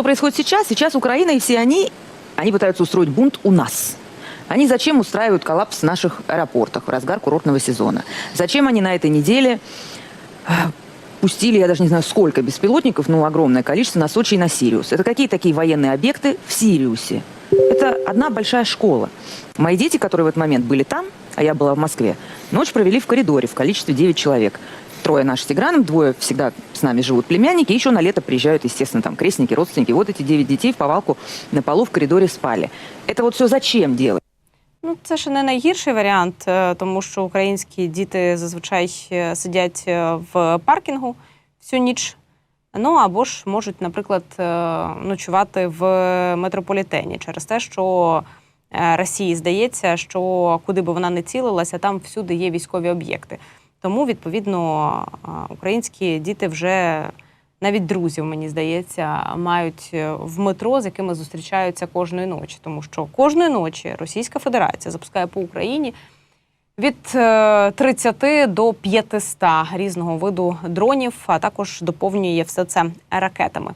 что происходит сейчас? Сейчас Украина и все они, они пытаются устроить бунт у нас. Они зачем устраивают коллапс в наших аэропортах в разгар курортного сезона? Зачем они на этой неделе э, пустили, я даже не знаю сколько беспилотников, ну огромное количество на Сочи и на Сириус? Это какие такие военные объекты в Сириусе? Это одна большая школа. Мои дети, которые в этот момент были там, а я была в Москве, ночь провели в коридоре в количестве 9 человек. Трое наши с Тиграном, двое всегда с нами живут племянники, еще на лето приезжают, естественно, там крестники, родственники. Вот эти 9 детей в повалку на полу в коридоре спали. Это вот все зачем делать? Ну, це ще не найгірший варіант, е, тому що українські діти зазвичай е, сидять е, в паркінгу всю ніч. Ну або ж можуть, наприклад, ночувати в метрополітені через те, що Росії здається, що куди би вона не цілилася, там всюди є військові об'єкти. Тому, відповідно, е, українські діти вже навіть друзів, мені здається, мають е, в метро, з якими зустрічаються кожної ночі, тому що кожної ночі Російська Федерація запускає по Україні від е, 30 до 500 різного виду дронів, а також доповнює все це ракетами.